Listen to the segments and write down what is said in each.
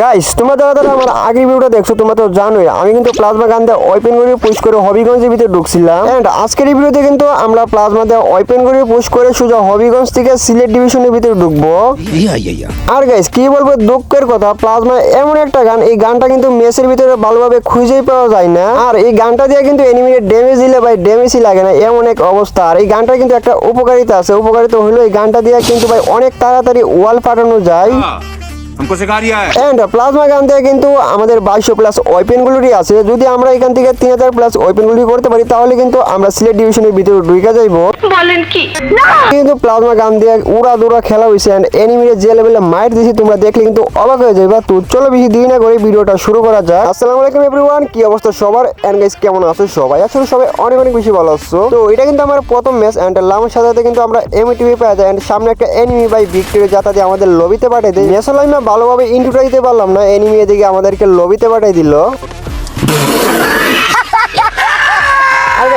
Guys তোমরা যারা যারা আমার আগের ভিডিওটা দেখছ তোমরা তো জানোই আমি কিন্তু প্লাজমা গান দিয়ে ওয়েপেন করে পুশ করে হবিগঞ্জের ভিতরে ঢুকছিলাম। অ্যান্ড আজকের এই ভিডিওতে কিন্তু আমরা প্লাজমা দিয়ে ওয়েপেন করে পুশ করে সোজা হবিগঞ্জ থেকে সিলেট ডিভিশনের ভিতরে ঢুকবো। আর গাইস কি বলব দুঃখের কথা প্লাজমা এমন একটা গান এই গানটা কিন্তু মেসের ভিতরে ভালোভাবে খুঁজেই পাওয়া যায় না। আর এই গানটা দিয়ে কিন্তু এনিমিকে ড্যামেজ দিলে ভাই ড্যামেজই লাগে না এমন এক অবস্থা। আর এই গানটা কিন্তু একটা উপকারিতা আছে উপকারিতা হলো এই গানটা দিয়ে কিন্তু ভাই অনেক তাড়াতাড়ি ওয়াল পাঠানো যায়। ah. हमको सिखा रिया है এন্ড প্লাজমা গান থেকে কিন্তু আমাদের বাইশশো প্লাস ওয়েপেনগুলোরই আছে যদি আমরা এখান থেকে তিন হাজার প্লাস ওয়েপেনগুলি করতে পারি তাহলে কিন্তু আমরা সিলেট ডিভিশনের ভিতরে ঢুকে যাইবো বলেন কি কিন্তু প্লাজমা গান দিয়ে উড়া দুরা খেলা হয়েছে এন্ড এনিমিরে যে লেভেলে মাইট দিয়েছি তোমরা দেখলে কিন্তু অবাক হয়ে যাবে তো চলো বেশি দেরি না করে ভিডিওটা শুরু করা যাক আসসালামু আলাইকুম এভরিওয়ান কি অবস্থা সবার এন্ড গাইস কেমন আছো সবাই আসলে সবাই অনেক অনেক বেশি ভালো আছো তো এটা কিন্তু আমার প্রথম ম্যাচ এন্ড লামের সাথে সাথে কিন্তু আমরা এমটিভি পেয়ে যাই এন্ড সামনে একটা এনিমি বাই ভিক্টরি যাতা দিয়ে আমাদের লবিতে পাঠিয়ে দেয় ম্যাচ আমি ভালোভাবে ইন্টুটা দিতে পারলাম না। এনিমি এদিকে আমাদেরকে লবিতে পাঠিয়ে দিল।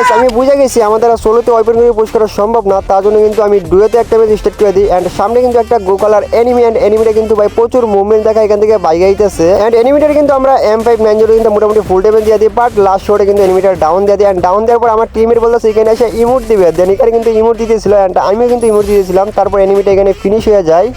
গাইস আমি বুঝে গেছি আমাদের আর সোলোতে ওয়েপন করে পোস্ট করা সম্ভব না তার জন্য কিন্তু আমি ডুয়েতে একটা ম্যাচ স্টার্ট করে দিই অ্যান্ড সামনে কিন্তু একটা গো কালার এনিমি অ্যান্ড এনিমিটা কিন্তু ভাই প্রচুর মুভমেন্ট দেখা এখান থেকে বাইক আইতেছে। অ্যান্ড এনিমিটার কিন্তু আমরা এম ফাইভ নাইন জিরো কিন্তু মোটামুটি ফুল ডেমেজ দিয়ে দিই বাট লাস্ট শোটে কিন্তু এনিমিটার ডাউন দিয়ে দিই অ্যান্ড ডাউন দেওয়ার পর আমার টিমের বলতে সেখানে এসে ইমোট দিবে। দেন এখানে কিন্তু ইমোট দিতেছিল অ্যান্ড আমিও কিন্তু ইমোট দিয়েছিলাম তারপর এনিমিটা এখানে ফিনিশ হয়ে যায়।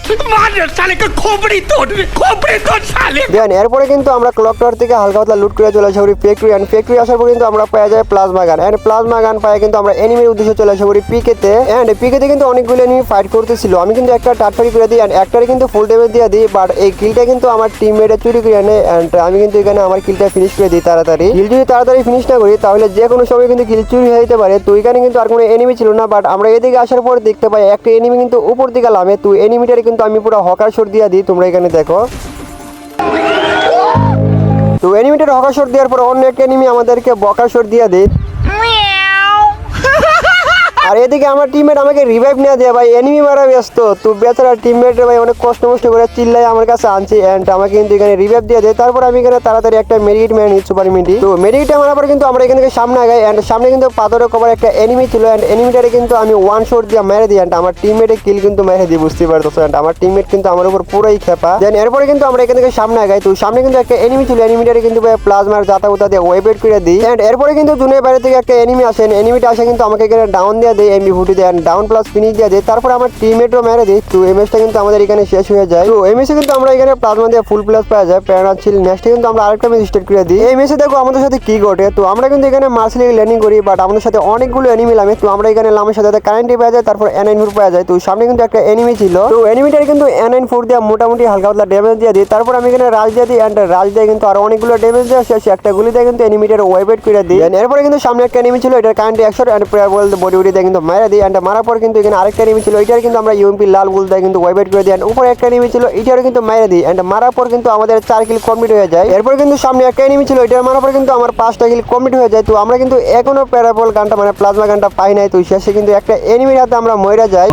দেন এরপরে কিন্তু আমরা ক্লক টাওয়ার থেকে হালকা পাতলা লুট করে চলে আসি ফ্যাক্টরি অ্যান্ড ফ্যাক্টরি আসার পর কিন্তু আমরা পেয়ে যায় প্লাজমা গান অ্যান্ড প্লাস প্লাজমা গান পাই কিন্তু আমরা এনিমির উদ্দেশ্যে চলে আসি করি পিকেতে অ্যান্ড পিকেতে কিন্তু অনেকগুলো এনিমি ফাইট করতেছিল। আমি কিন্তু একটা টাটফারি করে দিই অ্যান্ড একটারে কিন্তু ফুল ড্যামেজ দিয়ে দিই বাট এই কিলটা কিন্তু আমার টিমমেটে চুরি করে আনে অ্যান্ড আমি কিন্তু এখানে আমার কিলটা ফিনিশ করে দিই তাড়াতাড়ি। কিল যদি তাড়াতাড়ি ফিনিশ না করি, তাহলে যে কোনো সময় কিন্তু কিল চুরি হয়ে যেতে পারে। তো এখানে কিন্তু আর কোনো এনিমি ছিল না বাট আমরা এদিকে আসার পর দেখতে পাই একটা এনিমি কিন্তু উপর দিকে লামে। তো এনিমিটারে কিন্তু আমি পুরো হকার শট দিয়ে দিই, তোমরা এখানে দেখো। তো এনিমিটার হকার শট দেওয়ার পর অন্য একটা এনিমি আমাদেরকে বকার শট দিয়ে দেয়। আর এদিকে আমার টিমমেট আমাকে রিভাইভ নিয়ে দেয়, ভাই এনিমি মারা ব্যস্ত। তো বেচারা টিমমেট ভাই, অনেক কষ্ট মষ্ট করে চিল্লাই আমার কাছে আনছে এন্ড আমাকে কিন্তু এখানে রিভাইভ দিয়ে দেয়। তারপর আমি এখানে তাড়াতাড়ি একটা মেডিকেট মেরে নিই সুপার মিডি তো মেডিকেট মারার পর কিন্তু আমরা এখান সামনে আগাই এন্ড সামনে কিন্তু পাথরের কভার একটা এনিমি ছিল এন্ড এনিমিটারে কিন্তু আমি ওয়ান শট দিয়ে মেরে দিই এন্ড আমার টিমমেটে কিল কিন্তু মেরে দিই বুঝতে পারতো এন্ড আমার টিমমেট কিন্তু আমার উপর পুরোই খেপা। দেন এরপরে কিন্তু আমরা এখান থেকে সামনে আগাই, তো সামনে কিন্তু একটা এনিমি ছিল এনিমিটারে কিন্তু প্লাজমার জাতা উতা দিয়ে ওয়েবেট করে দিই। এন্ড এরপরে কিন্তু জুনের বাইরে থেকে একটা এনিমি আসেন এনিমিটা আসে কিন্তু আমাকে এখানে ডাউন দিয়ে দেয় এমবি ফুটি দেয় ডাউন প্লাস ফিনিশ দিয়ে দেয়। তারপর আমার টিমমেটও মেরে দিই তো এমএসটা কিন্তু আমাদের এখানে শেষ হয়ে যায়। তো এমএসে কিন্তু আমরা এখানে প্লাজমা দিয়ে ফুল প্লাস পাওয়া যায়। প্যারা ছিল নেক্সটে কিন্তু আমরা আরেকটা ম্যাচ স্টার্ট করে দিই। এই ম্যাচে দেখো আমাদের সাথে কি ঘটে? তো আমরা কিন্তু এখানে মার্সেলি ল্যান্ডিং করি বাট আমাদের সাথে অনেকগুলো এনিমি লামে তো আমরা এখানে লামের সাথে কারেন্টে পাওয়া যায়, তারপর এন নাইন ফোর পাওয়া যায়। তো সামনে কিন্তু একটা এনিমি ছিল। তো এনিমিটার কিন্তু এন নাইন ফোর দিয়ে মোটামুটি হালকা পাতলা ড্যামেজ দিয়ে দিই তারপর আমি এখানে রাজ দিয়ে দিই অ্যান্ড রাজ দিয়ে কিন্তু আরও অনেকগুলো ড্যামেজ দিয়ে শেষ। একটা গুলি দিয়ে কিন্তু এনিমিটার ওয়েবেট করে দিই। এরপরে কিন্তু সামনে একটা এনিমি ছিল, এটার কারেন্ট একশো অ্যান্ড প্রেয়ার বল বডি উডি দিয়ে কিন্তু মারা দিই অ্যান্ড মারার পর কিন্তু এখানে আরেকটা নেমে ছিল। এটার কিন্তু আমরা ইউএমপি লাল বুল দেয় কিন্তু ওয়াইবাইট করে দিই অ্যান্ড উপরে একটা নেমে ছিল, এটারও কিন্তু মারা দিই অ্যান্ড মারার পর কিন্তু আমাদের চার কিল কমপ্লিট হয়ে যায়। এরপর কিন্তু সামনে একটা এনিমি ছিল, এটার মারার পর কিন্তু আমার পাঁচটা কিল কমপ্লিট হয়ে যায়। তো আমরা কিন্তু এখনও প্যারাবল গানটা মানে প্লাজমা গানটা পাই নাই। তো শেষে কিন্তু একটা এনিমির হাতে আমরা মরে যাই।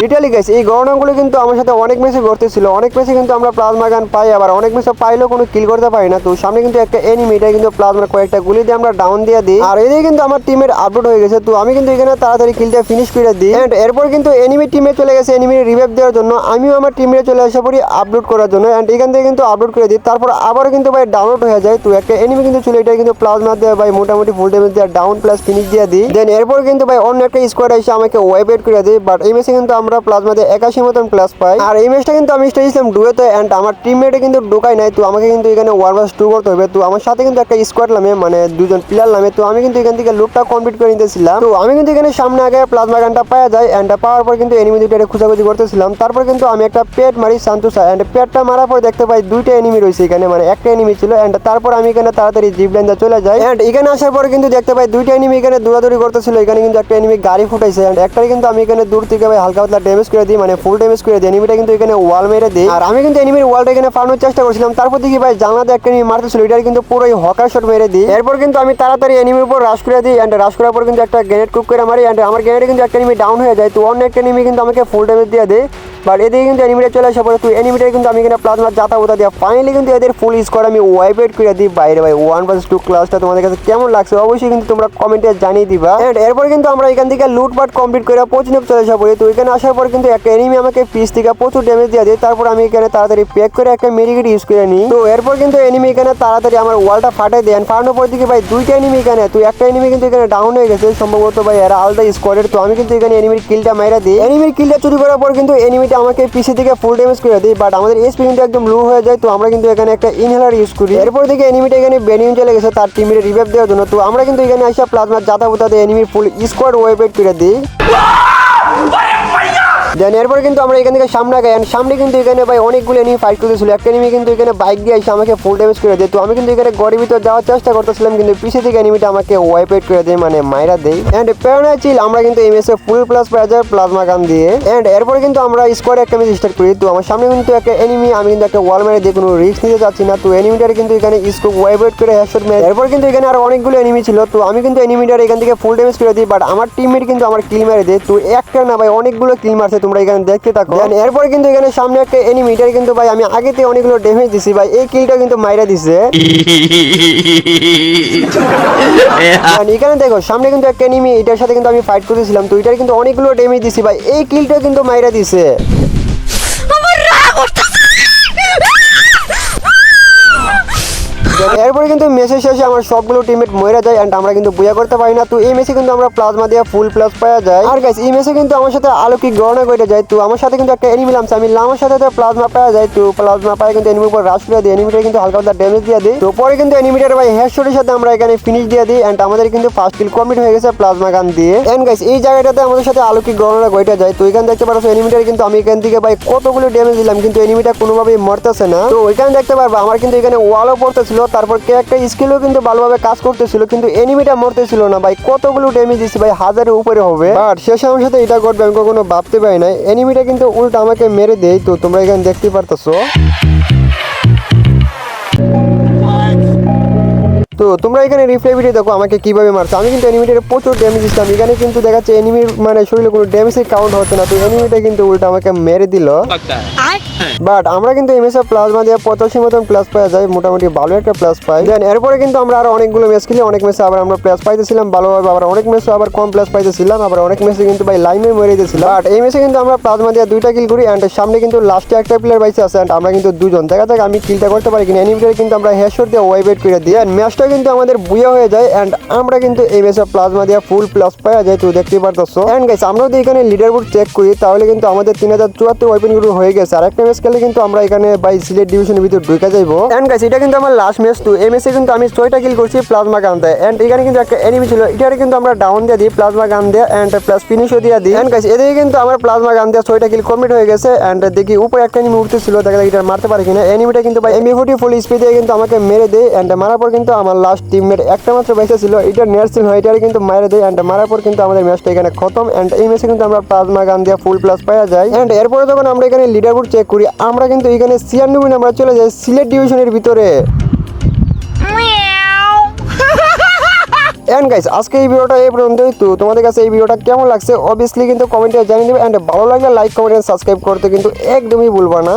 লিটালি গাইস এই ঘটনাগুলো কিন্তু আমার সাথে অনেক ম্যাচে ঘটতেছিল। অনেক ম্যাচে কিন্তু আমরা প্লাজমা গান পাই, আবার অনেক ম্যাচে পাইলেও কোনো কিল করতে পারি না। তো সামনে কিন্তু একটা এনিমি এটা কিন্তু প্লাজমার কয়েকটা গুলি দিয়ে আমরা ডাউন দিয়ে দিই। আর এদিকে কিন্তু আমার টিমের আপলোড হয়ে গেছে। তো আমি কিন্তু এখানে তাড়াতাড়ি কিলটা ফিনিশ করে দিই। এন্ড এরপর কিন্তু এনিমি টিমে চলে গেছে এনিমি রিভাইভ দেওয়ার জন্য। আমিও আমার টিমে চলে আসা পড়ি আপলোড করার জন্য। এন্ড এখান থেকে কিন্তু আপলোড করে দিই। তারপর আবারও কিন্তু ভাই ডাউনলোড হয়ে যায়। তো একটা এনিমি কিন্তু ছিল এটা কিন্তু প্লাজমা দিয়ে ভাই। মোটামুটি ফুল ড্যামেজ দিয়ে ডাউন প্লাস ফিনিশ দিয়ে দিই। দেন এরপর কিন্তু ভাই অন্য একটা স্কোয়াড এসে আমাকে ওয়েবেট করে দিই বাট এই ম্যাচে কিন্তু আমরা প্লাজমা দিয়ে একাশি মতন প্লাস পাই। আর এই ম্যাচটা কিন্তু আমি স্টেজছিলাম ডুয়েতে অ্যান্ড আমার টিমমেটে কিন্তু ঢোকাই নাই, তো আমাকে কিন্তু এখানে ওয়ান ভার্স টু করতে হবে। তো আমার সাথে কিন্তু একটা স্কোয়াড নামে মানে দুজন প্লেয়ার নামে, তো আমি কিন্তু এখান থেকে লুকটা কমপ্লিট করে নিতেছিলাম। তো আমি কিন্তু এখানে সামনে আগে প্লাজমা গানটা পাওয়া যায় অ্যান্ড পাওয়ার পর কিন্তু এনিমি দুইটা খোঁজাখুঁজি করতেছিলাম। তারপর কিন্তু আমি একটা পেট মারি সান্তোসা অ্যান্ড পেটটা মারার পর দেখতে পাই দুইটা এনিমি রয়েছে এখানে মানে একটা এনিমি ছিল অ্যান্ড তারপর আমি এখানে তাড়াতাড়ি জিপ লাইন চলে যাই। অ্যান্ড এখানে আসার পর কিন্তু দেখতে পাই দুইটা এনিমি এখানে দৌড়াদৌড়ি করতেছিল, এখানে কিন্তু একটা এনিমি গাড়ি ফুটাইছে অ্যান্ড একটাই কিন্তু আমি এখানে দূর থেকে ভাই হালকা পাতলা ড্যামেজ করে দিই মানে ফুল ড্যামেজ করে দিই। এনিমিটা কিন্তু এখানে ওয়াল মেরে দিই আর আমি কিন্তু এনিমির ওয়ালটা এখানে ফাড়ানোর চেষ্টা করছিলাম। তারপর দেখি ভাই, জানলাতে একটা এনিমি মারতেছিল এটা কিন্তু পুরোই হকার শট মেরে দিই। এরপর কিন্তু আমি তাড়াতাড়ি এনিমির উপর রাশ করে দিই অ্যান্ড রাশ করার পর কিন্তু একটা গ্রেনেড কুক করে মারি। অ্যান্ড আমার গ্রেনেড কিন্তু একটা এনিমি ডাউন হয়ে যায়, তো অন্য একটা এনিমি কিন্তু আমাকে ফুল ড্যামেজ দিয়ে দেয়। বাট এদিকে কিন্তু এনিমিটার চলে আসা পরে তুই এনিমিটার কিন্তু আমি এখানে প্লাজমা জাতা উতা দিয়া। ফাইনালি কিন্তু এদের ফুল স্কোর আমি ওয়াইপ আউট করে দিই। বাইরে ভাই ওয়ান ভার্সেস টু ক্লাসটা তোমাদের কাছে কেমন লাগছে অবশ্যই কিন্তু তোমরা কমেন্টে জানিয়ে দিবা। এন্ড এরপর কিন্তু আমরা এখান থেকে লুটপাট কমপ্লিট করে পচিনক চলে আসা পড়ি তো এখানে আসার পর কিন্তু একটা এনিমি আমাকে পিস থেকে প্রচুর ড্যামেজ দিয়ে দেয়। তারপর আমি এখানে তাড়াতাড়ি প্যাক করে একটা মেডিকেট ইউজ করে নিই। তো এরপর কিন্তু এনিমি এখানে তাড়াতাড়ি আমার ওয়ালটা ফাটাই দেন ফাটানোর পর দিকে ভাই, দুইটা এনিমি এখানে। তুই একটা এনিমি কিন্তু এখানে ডাউন হয়ে গেছে। সম্ভবত ভাই এরা আলাদা স্কোয়াডের তো আমি কিন্তু এখানে এনিমির কিলটা মাইরা দিই। এনিমির কিলটা চুরি করার পর কিন্তু এনিমিটা আমাকে পিসি থেকে ফুল ড্যামেজ করে দিই বাট আমাদের এসপি কিন্তু একদম লো হয়ে যায়, তো আমরা কিন্তু এখানে একটা ইনহেলার ইউজ করি। এরপর থেকে এনিমিটা এখানে বেনিউন চলে গেছে, তার টিমের রিভাইভ দেওয়ার জন্য। তো আমরা কিন্তু এখানে আসা প্লাজমার জাতা বুতাতে এনিমির ফুল স্কোয়াড ওয়েবেট করে দিই। দেন এরপর কিন্তু আমরা এখান থেকে সামনে and সামনে কিন্তু এখানে ভাই অনেকগুলো এনিমি ফাইট করতেছিল। একটা এনিমি কিন্তু এখানে বাইক দিয়ে এসে আমাকে ফুল ড্যামেজ করে দেয়। তো আমি কিন্তু এখানে গড়ির ভিতর যাওয়ার চেষ্টা করতেছিলাম, কিন্তু পিছিয়ে থেকে এনিমিটা আমাকে ওয়াইপ আউট করে দেয় মানে মাইরা দেয়। এন্ড প্রেরণা চিল আমরা কিন্তু এই মেসে ফুল প্লাস পাওয়া প্লাজমা গান দিয়ে। এন্ড এরপর কিন্তু আমরা স্কোয়াড একটা ম্যাচ স্টার্ট করি। তো আমার সামনে কিন্তু একটা এনিমি আমি কিন্তু একটা ওয়াল মেরে দিয়ে কোনো রিস্ক নিতে চাচ্ছি না। তো এনিমিটার কিন্তু এখানে স্কোপ ওয়াইপ আউট করে হেডশট মেরে এরপর কিন্তু এখানে আর অনেকগুলো এনিমি ছিল। তো আমি কিন্তু এনিমিটার এখান থেকে ফুল ড্যামেজ করে দিই বাট আমার টিমমেট কিন্তু আমার কিল মেরে দেয়। তো একটা না ভাই, অনেকগুলো কিল মারছে। তোমরা এখানে দেখতে থাকো। এরপরে কিন্তু এখানে সামনে একটা এনিমিটার কিন্তু ভাই আমি আগেতে অনেকগুলো ড্যামেজ দিছি ভাই। এই কিলটা কিন্তু মাইরা দিছে। এখানে দেখো সামনে কিন্তু একটা এনিমি এটার সাথে কিন্তু আমি ফাইট করেছিলাম তো এটার কিন্তু অনেকগুলো ড্যামেজ দিছি ভাই। এই কিলটা কিন্তু মাইরা দিছে। এরপরে কিন্তু মেসের শেষে আমার সবগুলো টিমমেট মরে যায় এন্ড আমরা কিন্তু বুয়া করতে পারি না, তো এই মেসে কিন্তু আমরা প্লাজমা দিয়ে ফুল প্লাস পাওয়া যায়। আর গাইস এই মেসে কিন্তু আমার সাথে আলোকিক গণনা করে যায়? তো আমার সাথে কিন্তু একটা এনিমি লামছে আমি লামার সাথে তো প্লাজমা পাওয়া যায়, তো প্লাজমা পায় কিন্তু এনিমির উপর রাশ করে দিই এনিমিটার কিন্তু হালকা হালকা ড্যামেজ দিয়ে দিই। তো পরে কিন্তু এনিমিটার ভাই হেডশটের সাথে আমরা এখানে ফিনিশ দিয়ে দিই এন্ড আমাদের কিন্তু ফার্স্ট কিল কমপ্লিট হয়ে গেছে প্লাজমা গান দিয়ে। এন্ড গাইস এই জায়গাটাতে আমাদের সাথে আলোকিক গণনা গইটা যায়? তো এখানে দেখতে পারছ এনিমিটার কিন্তু আমি এখান থেকে ভাই কতগুলো ড্যামেজ দিলাম, কিন্তু এনিমিটা কোনোভাবেই মরতেছে না। তো ওইখানে দেখতে পারব, আমার কিন্তু এখানে ওয়ালও পড়তেছিল তারপর কে একটা স্কিলও কিন্তু ভালোভাবে কাজ করতেছিল, কিন্তু এনিমিটা মরতেছিল না ভাই। কতগুলো ড্যামেজ দিচ্ছে ভাই, হাজারের উপরে হবে। আর শেষে আমার সাথে এটা ঘটবে, আমি কখনো ভাবতে পারি না এনিমিটা কিন্তু উল্টা আমাকে মেরে দেয়, তো তোমরা এখানে দেখতে পারতেছো। তো তোমরা এখানে রিপ্লাই ভিডিও দেখো আমাকে কীভাবে মারছে। আমি কিন্তু এনিমিটার প্রচুর ড্যামেজ দিচ্ছিলাম এখানে কিন্তু দেখাচ্ছে এনিমির মানে শরীরে কোনো ড্যামেজের কাউন্ট হচ্ছে না। তো এনিমিটা কিন্তু উল্টা আমাকে মেরে দিল। বাট আমরা কিন্তু এই ম্যাচে প্লাজমা দিয়ে পঁচাশি মতন প্লাস পাওয়া যায়। মোটামুটি ভালো একটা প্লাস পাই। দেন এরপরে কিন্তু আমরা আরও অনেকগুলো ম্যাচ খেলি। অনেক ম্যাচে আবার আমরা প্লাস পাইতেছিলাম। ভালোভাবে আবার অনেক ম্যাচে আবার কম প্লাস পাইতেছিলাম। আবার অনেক ম্যাচে কিন্তু ভাই লাইমে মরে দিয়েছিলাম বাট এই ম্যাচে কিন্তু আমরা প্লাজমা দিয়ে দুইটা কিল করি। অ্যান্ড সামনে কিন্তু লাস্টে একটা প্লেয়ার বাইসে আছে অ্যান্ড আমরা কিন্তু দুজন। দেখা যাক আমি কিলটা করতে পারি কিনা। এনিমিটারে কিন্তু আমরা হেডশট দিয়ে ওয়াইবেট করে দিই। অ্যান্ড ম্যাচটা কিন্তু আমাদের বুয়া হয়ে যায় অ্যান্ড আমরা কিন্তু এই ম্যাচে প্লাজমা দিয়ে ফুল প্লাস পাওয়া যায়, তো দেখতে পারতেছো। অ্যান্ড গাইস আমরা যদি এখানে লিডার বোর্ড চেক করি, তাহলে কিন্তু আমাদের তিন হাজার চুয়াত্তর ওয়েপেনগুলো হয়ে গেছে। আর একটা ম্যাচ খেলে কিন্তু আমরা এখানে বাই সিলেট ডিভিশনের ভিতর ঢুকে যাইবো। অ্যান্ড গাইস এটা কিন্তু আমার লাস্ট ম্যাচ তো এই ম্যাচে কিন্তু আমি ছয়টা কিল করছি প্লাজমা গান দেয়। অ্যান্ড এখানে কিন্তু একটা এনিমি ছিল, এটারে কিন্তু আমরা ডাউন দিয়ে দিই প্লাজমা গান দিয়ে অ্যান্ড প্লাস ফিনিশও দিয়ে দিই। অ্যান্ড গাইস এদিকে কিন্তু আমার প্লাজমা গান দিয়ে ছয়টা কিল কমপ্লিট হয়ে গেছে অ্যান্ড দেখি উপরে একটা এনিমি উঠতেছিল, দেখা যায় এটা মারতে পারি কিনা। এনিমিটা কিন্তু ভাই এমবি ফোর্টি ফুল স্পিড কিন্তু আমাকে মেরে দেয় অ্যান্ড মারার পর কিন্তু আমার লাস্ট টিমমেট একটা মাত্র বেঁচে ছিল এটা নেয়ারসিল হয় এটারে কিন্তু মারে দেয় অ্যান্ড মারার পর কিন্তু আমাদের ম্যাচটা এখানে খতম অ্যান্ড এই ম্যাচে কিন্তু আমরা প্লাজমা গান দিয়ে ফুল প্লাস পাওয়া যায় অ্যান্ড এরপরে যখন আমরা এখানে লিডার বোর্ড চেক করি আমরা কিন্তু এখানে ছিয়ানব্বই নাম্বার চলে যাই সিলেট ডিভিশনের ভিতরে। অ্যান্ড গাইস আজকে এই ভিডিওটা এই পর্যন্তই। তো তোমাদের কাছে এই ভিডিওটা কেমন লাগছে অবভিয়াসলি কিন্তু কমেন্টে জানিয়ে দেবে অ্যান্ড ভালো লাগলে লাইক কমেন্ট সাবস্ক্রাইব করতে কিন্তু একদমই ভুলবা না।